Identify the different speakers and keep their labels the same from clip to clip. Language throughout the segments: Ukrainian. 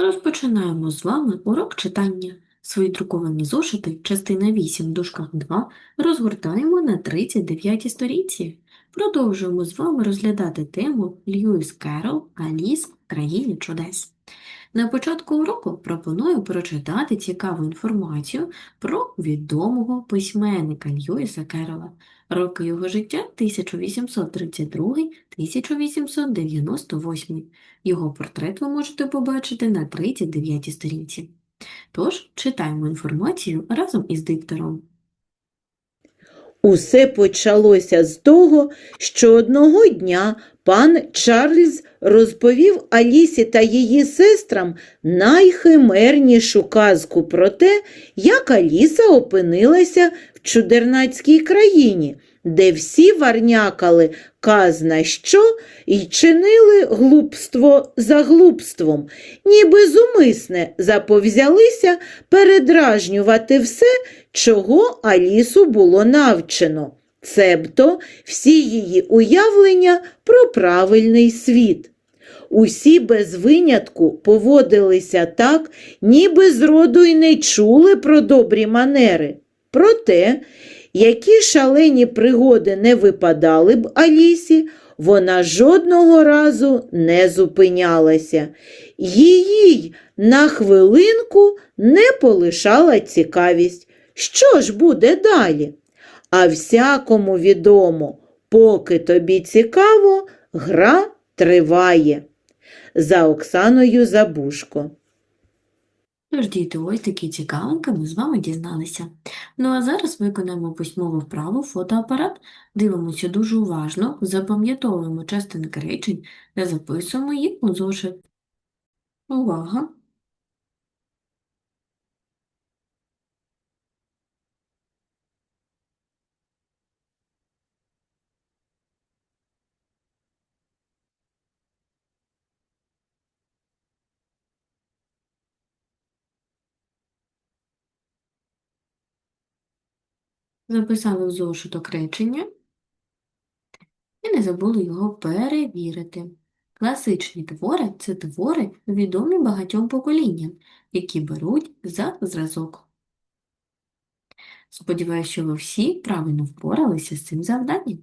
Speaker 1: Розпочинаємо з вами урок читання. Свої друковані зошити, частина 8, дужка 2, розгортаємо на 39 сторінці. Продовжуємо з вами розглядати тему Льюіс Керол Аліс країні чудес. На початку уроку пропоную прочитати цікаву інформацію про відомого письменника Льюіса Керрола. Роки його життя 1832-1898. Його портрет ви можете побачити на 39 сторінці. Тож, читаємо інформацію разом із диктором.
Speaker 2: Усе почалося з того, що одного дня пан Чарльз розповів Алісі та її сестрам найхимернішу казку про те, як Аліса опинилася в чудернацькій країні, де всі варнякали казна що і чинили глупство за глупством, ніби зумисне заповзялися передражнювати все, чого Алісу було навчено, цебто всі її уявлення про правильний світ. Усі без винятку поводилися так, ніби зроду й не чули про добрі манери. Проте, які шалені пригоди не випадали б Алісі, вона жодного разу не зупинялася. Її на хвилинку не полишала цікавість. Що ж буде далі? А всякому відомо, поки тобі цікаво, гра триває. За Оксаною Забушко.
Speaker 1: Тож, діти, ось такі цікавинки ми з вами дізналися. Ну а зараз виконаємо письмову вправу фотоапарат. Дивимося дуже уважно, запам'ятовуємо частинки речень та записуємо їх у зошит. Увага! Записали в зошиток речення і не забули його перевірити. Класичні твори – це твори, відомі багатьом поколінням, які беруть за зразок. Сподіваюсь, що ви всі правильно впоралися з цим завданням.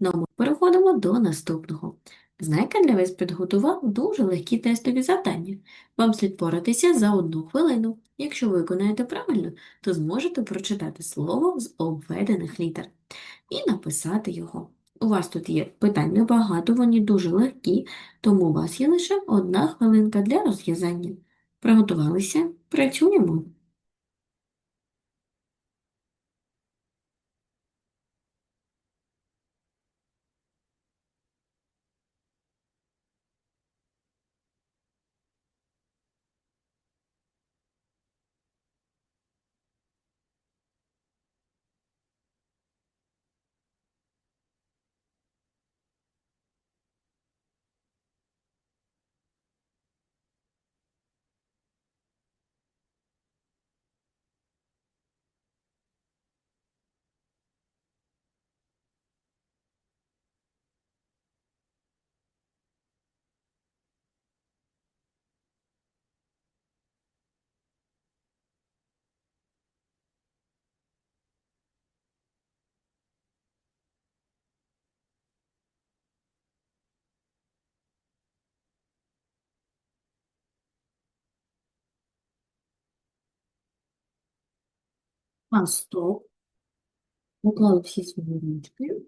Speaker 1: Ну, а ми переходимо до наступного. Знайка для вас підготував дуже легкі тестові завдання. Вам слід поратися за одну хвилину. Якщо виконаєте правильно, то зможете прочитати слово з обведених літер і написати його. У вас тут є питань небагато, вони дуже легкі, тому у вас є лише одна хвилинка для розв'язання. Приготувалися? Працюємо! А, стоп. Поклали всі свої ручки.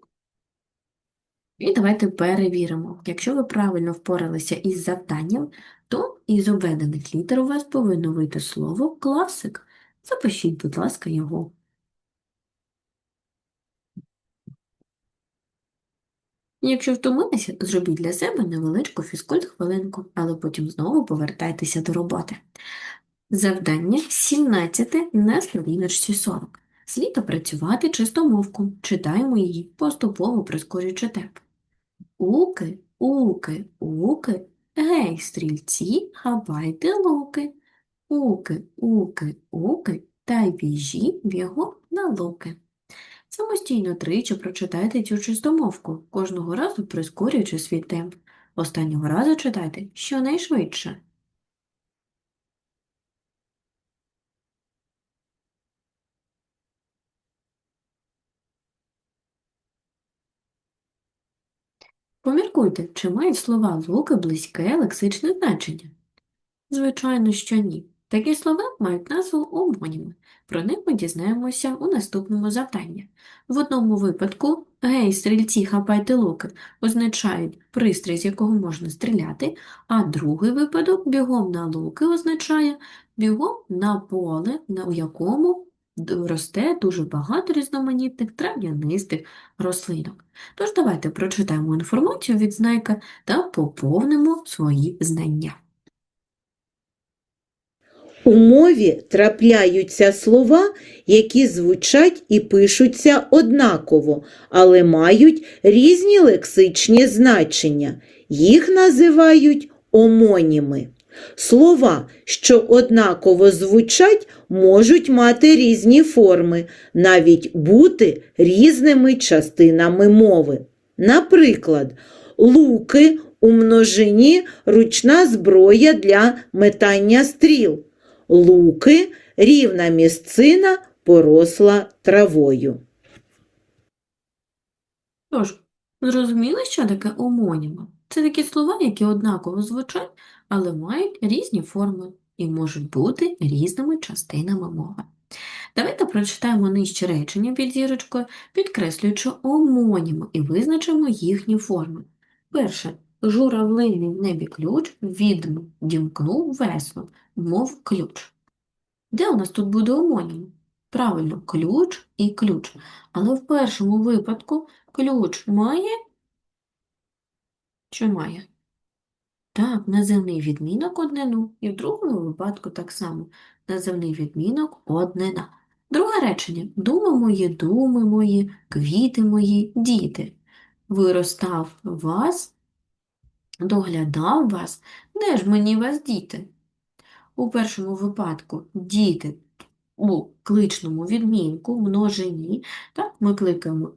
Speaker 1: І давайте перевіримо. Якщо ви правильно впоралися із завданням, то із обведених літер у вас повинно вийти слово класик. Запишіть, будь ласка, його. Якщо втомилися, зробіть для себе невеличку фізкульт-хвилинку, але потім знову повертайтеся до роботи. Завдання 17 на сторіночці 40. Слід опрацювати чистомовку. Читаємо її, поступово прискорюючи темп. Уки, уки, уки, гей, стрільці, хапайте луки. Уки, уки, уки, та й біжіть бігом на луки. Самостійно тричі прочитайте цю чистомовку, кожного разу прискорюючи свій темп. Останнього разу читайте щонайшвидше. Поміркуйте, чи мають слова луки близьке лексичне значення? Звичайно, що ні. Такі слова мають назву омоніми. Про них ми дізнаємося у наступному завданні. В одному випадку «Гей, стрільці, хапайте луки» означають пристрій, з якого можна стріляти, а другий випадок «бігом на луки» означає бігом на поле, у якому росте дуже багато різноманітних трав'янистих рослинок. Тож давайте прочитаємо інформацію від знайка та поповнимо свої знання.
Speaker 2: У мові трапляються слова, які звучать і пишуться однаково, але мають різні лексичні значення. Їх називають омоніми. Слова, що однаково звучать, можуть мати різні форми, навіть бути різними частинами мови. Наприклад, луки у множині ручна зброя для метання стріл. Луки рівна місцина поросла травою.
Speaker 1: Тож, зрозуміли, що таке омоніма? Це такі слова, які однаково звучать, але мають різні форми і можуть бути різними частинами мови. Давайте прочитаємо нижче речення під зірочкою, підкреслюючи омоніми і визначимо їхні форми. Перше. Журавлиний в небі ключ відімкнув весло, мов ключ. Де у нас тут буде омонім? Правильно, ключ і ключ. Але в першому випадку ключ має чи має? Так, називний відмінок однину, і в другому випадку так само. Називний відмінок однина. Друге речення. Думи мої, думи мої, квіти мої, діти. Виростав вас, доглядав вас. Де ж мені вас діти? У першому випадку діти у кличному відмінку, множині, так, ми кликаємо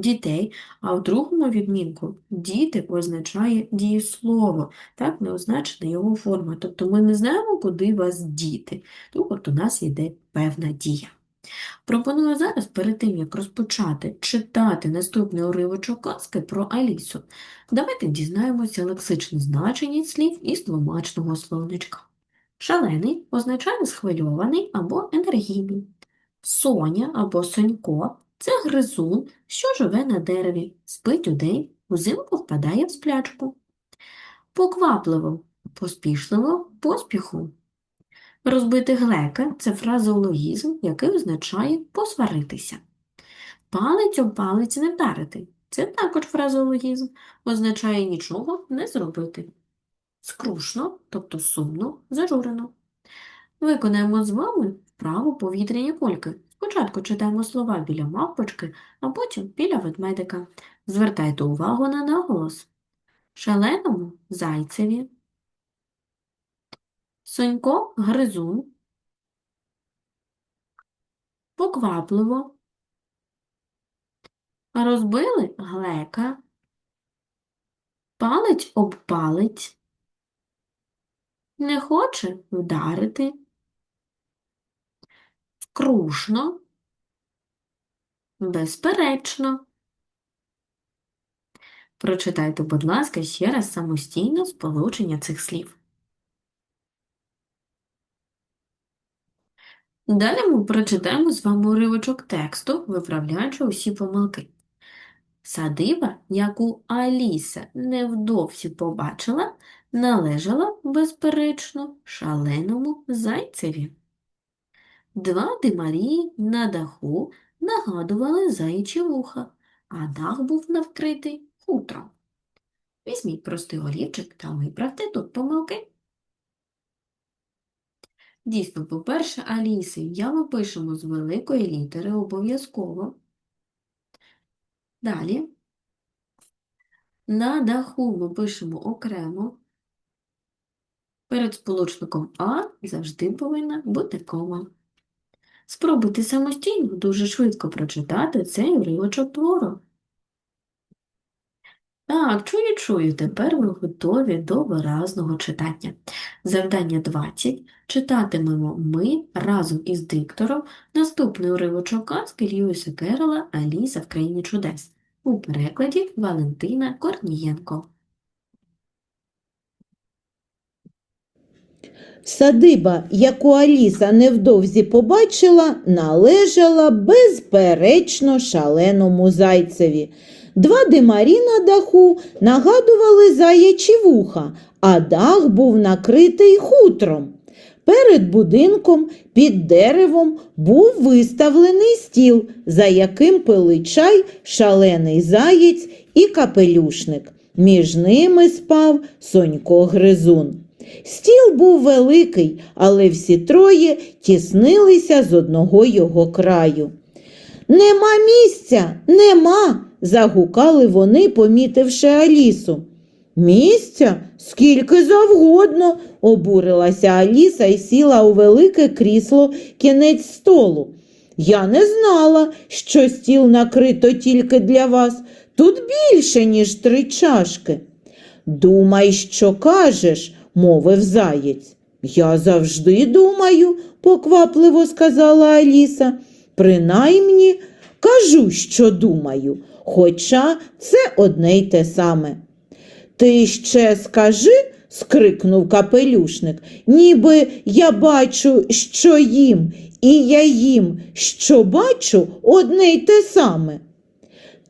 Speaker 1: дітей, а в другому відмінку діти означає дієслово, так, не означена його форма. Тобто ми не знаємо, куди вас діти. От у нас йде певна дія. Пропоную зараз, перед тим, як розпочати читати наступний уривочок казки про Алісу, давайте дізнаємося лексичне значення слів із тлумачного словничка. Шалений означає схвильований або енергійний. Соня або Сонько – це гризун, що живе на дереві, спить удень, узимку впадає в сплячку. Поквапливо, поспішливо, поспіху. Розбити глека – це фразеологізм, який означає посваритися. Палець об палець не вдарити – це також фразеологізм, означає нічого не зробити. Скрушно, тобто сумно, зажурено. Виконаємо з вами вправу повітряні кульки. Спочатку читаємо слова біля мавпочки, а потім біля ведмедика. Звертайте увагу на наголос. Шаленому – зайцеві. Сонько – гризун. Поквапливо. Розбили глека. Палець об. Не хоче вдарити. Крушно. Безперечно. Прочитайте, будь ласка, ще раз самостійно сполучення цих слів. Далі ми прочитаємо з вами уривочок тексту, виправляючи усі помилки. Садиба, яку Аліса невдовзі побачила, належала, безперечно, шаленому зайцеві. Два димарії на даху нагадували заячі вуха, а дах був навкритий хутром. Візьміть простий олівчик та виправте тут помилки. Дійсно, по-перше, Аліси ім'я ми пишемо з великої літери обов'язково. Далі. На даху ми пишемо окремо. Перед сполучником А завжди повинна бути кома. Спробуйте самостійно дуже швидко прочитати цей уривочок твору. Так, чую, чую, тепер ви готові до виразного читання. Завдання 20. Читатимемо ми разом із диктором наступний уривочок казки Льюіса Керрола «Аліса в країні чудес». у перекладі Валентина Корнієнко.
Speaker 2: Садиба, яку Аліса невдовзі побачила, належала безперечно шаленому зайцеві. Два димарі на даху нагадували заячі вуха, а дах був накритий хутром. Перед будинком під деревом був виставлений стіл, за яким пили чай шалений заєць і капелюшник. Між ними спав Сонько Гризун. Стіл був великий, але всі троє тіснилися з одного його краю. Нема місця, нема. загукали вони, помітивши Алісу. Місця скільки завгодно, обурилася Аліса і сіла у велике крісло кінець столу. Я не знала, що стіл накрито тільки для вас. Тут більше, ніж три чашки. Думай, що кажеш, мовив заєць. Я завжди думаю, поквапливо сказала Аліса. Принаймні кажу, що думаю, хоча це одне й те саме. Ти ще скажи, скрикнув капелюшник, ніби я бачу, що їм, і я їм, що бачу, одне й те саме.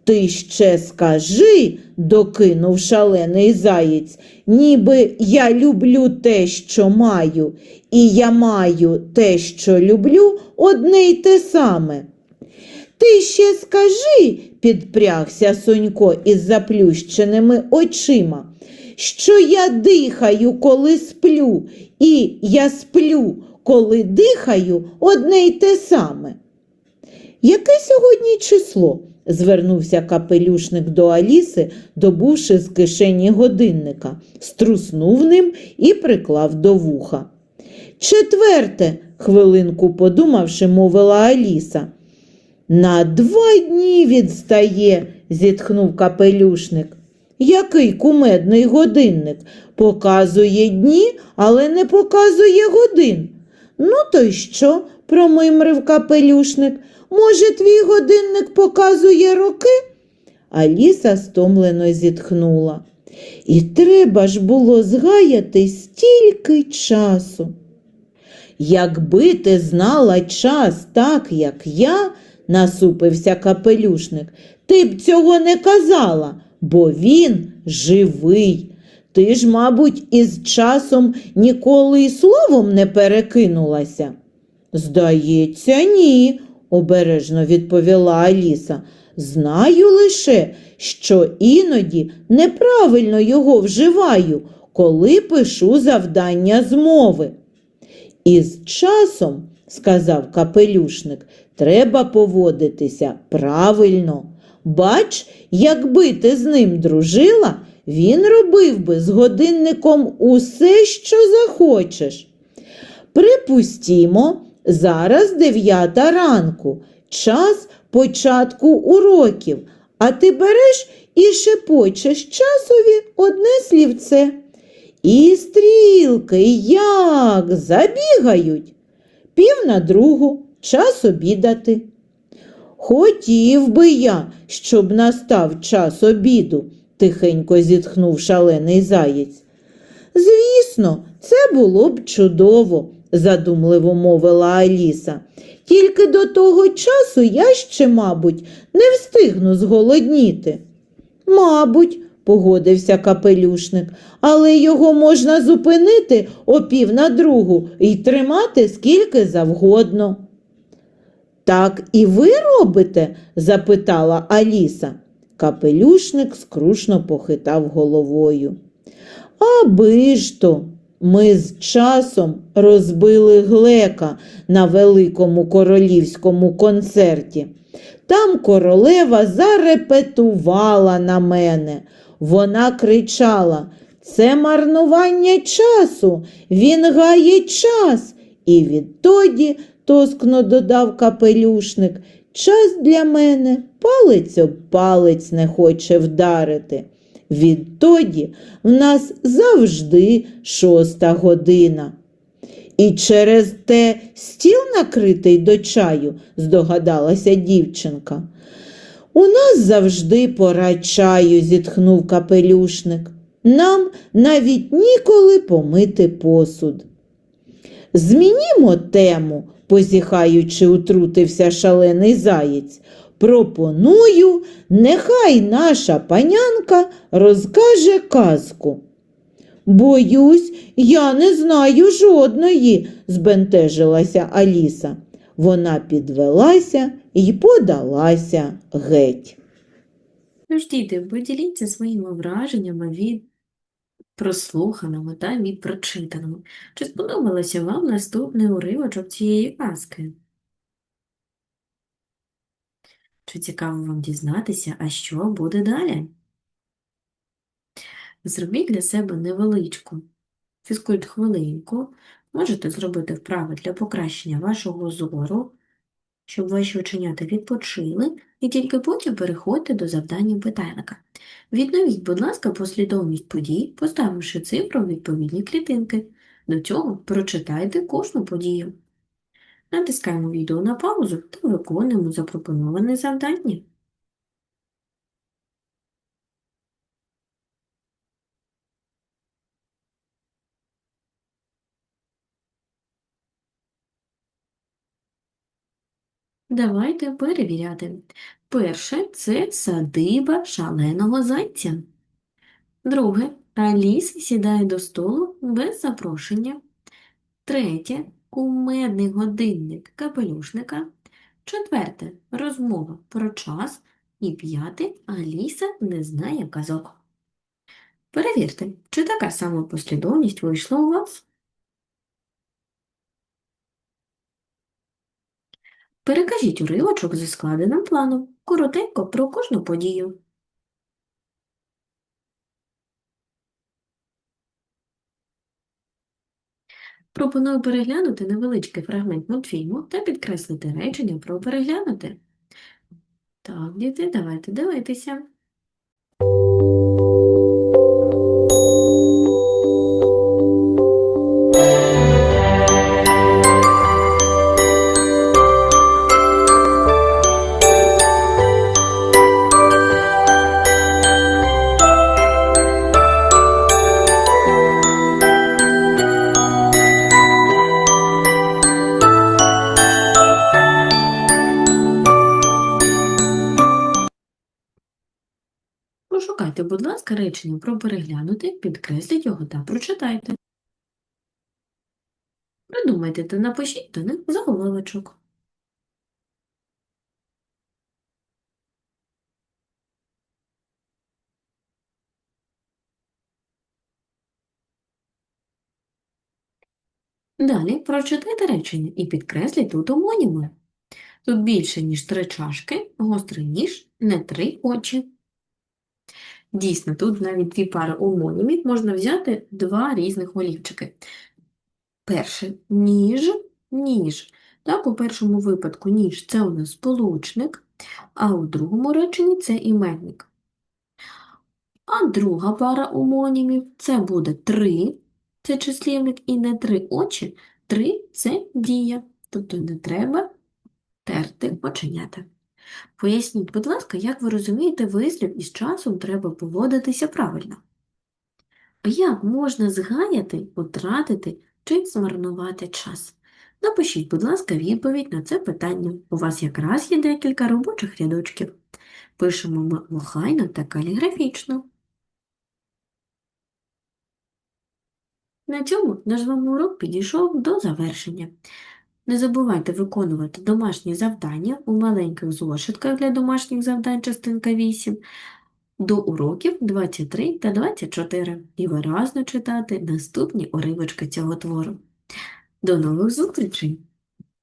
Speaker 2: Ти ще скажи, докинув шалений заєць, ніби я люблю те, що маю, і я маю те, що люблю, одне й те саме. Ти ще скажи, підпрягся Сонько із заплющеними очима, що я дихаю, коли сплю, і я сплю, коли дихаю, одне й те саме. Яке сьогодні число? Звернувся капелюшник до Аліси, добувши з кишені годинника, струснув ним і приклав до вуха. Четверте, хвилинку подумавши, мовила Аліса. На два дні відстає, зітхнув капелюшник. Який кумедний годинник? Показує дні, але не показує годин. Ну, то й що? промимрив капелюшник. Може, твій годинник показує роки? Аліса стомлено зітхнула. І треба ж було згаяти стільки часу. Якби ти знала час так, як я, насупився капелюшник, ти б цього не казала, бо він живий. Ти ж, мабуть, із часом ніколи й словом не перекинулася. Здається, ні, обережно відповіла Аліса. Знаю лише, що іноді неправильно його вживаю, коли пишу завдання з мови. Із часом, сказав капелюшник, треба поводитися правильно. Бач, якби ти з ним дружила, він робив би з годинником усе, що захочеш. Припустімо, зараз дев'ята ранку, час початку уроків, а ти береш і шепочеш часові одне слівце. І стрілки як забігають. Пів на другу, час обідати. Хотів би я, щоб настав час обіду, тихенько зітхнув шалений заєць. Звісно, це було б чудово, задумливо мовила Аліса. Тільки до того часу я ще, мабуть, не встигну зголодніти. Мабуть, погодився капелюшник, але його можна зупинити о пів на другу і тримати скільки завгодно. Так і ви робите? запитала Аліса. Капелюшник скрушно похитав головою. Аби ж то, ми з часом розбили глека на великому королівському концерті. Там королева зарепетувала на мене. Вона кричала Це марнування часу, він гає час. І відтоді, тоскно додав капелюшник, час для мене палець об палець не хоче вдарити. Відтоді в нас завжди шоста година. І через те стіл накритий до чаю, здогадалася дівчинка. У нас завжди пора чаю, зітхнув капелюшник. Нам навіть ніколи помити посуд. Змінімо тему, позіхаючи, утрутився шалений заєць. Пропоную, нехай наша панянка розкаже казку. Боюсь, я не знаю жодної, збентежилася Аліса. Вона підвелася і подалася геть.
Speaker 1: Тож, діти, поділіться своїми враженнями від прослуханого та від прочитаного. Чи сподобалося вам наступний уривочок цієї казки? Чи цікаво вам дізнатися, а що буде далі? Зробіть для себе невеличку фізкульт-хвилинку. Можете зробити вправи для покращення вашого зору, щоб ваші оченята відпочили, і тільки потім переходьте до завдання питальника. Відновіть, будь ласка, послідовність подій, поставивши цифру в відповідні клітинки. До цього прочитайте кожну подію. Натискаємо відео на паузу та виконуємо запропоноване завдання. Давайте перевіряти. Перше це садиба шаленого зайця. Друге Аліса сідає до столу без запрошення. Третє кумедний годинник капелюшника. Четверте розмова про час. І п'яте Аліса не знає казок. Перевірте, чи така сама послідовність вийшла у вас? Перекажіть уривочок зі складеним планом, коротенько про кожну подію. Пропоную переглянути невеличкий фрагмент мультфільму та підкреслити речення про переглянути. Так, діти, давайте дивитися. Будь ласка, речення про переглянути, підкресліть його та прочитайте. Придумайте та напишіть до них заголовочок. Далі прочитайте речення і підкресліть тут омоніми. Тут більше, ніж три чашки, гострий ніж, не три очі. Дійсно, тут навіть дві пари омонімів можна взяти два різних олівчики. Перше ніж, ніж. Так, у першому випадку ніж це у нас сполучник, а у другому реченні це іменник. А друга пара омонімів це буде три, це числівник, і не три очі, три це дія. Тобто не треба терти оченята. Поясніть, будь ласка, як ви розумієте вислів із часом треба поводитися правильно? Як можна згаяти, втратити чи змарнувати час? Напишіть, будь ласка, відповідь на це питання. У вас якраз є декілька робочих рядочків. Пишемо ми охайно та каліграфічно. На цьому наш з вами урок підійшов до завершення. Не забувайте виконувати домашні завдання у маленьких зошитках для домашніх завдань частинка 8 до уроків 23 та 24 і виразно читати наступні уривочки цього твору. До нових зустрічей!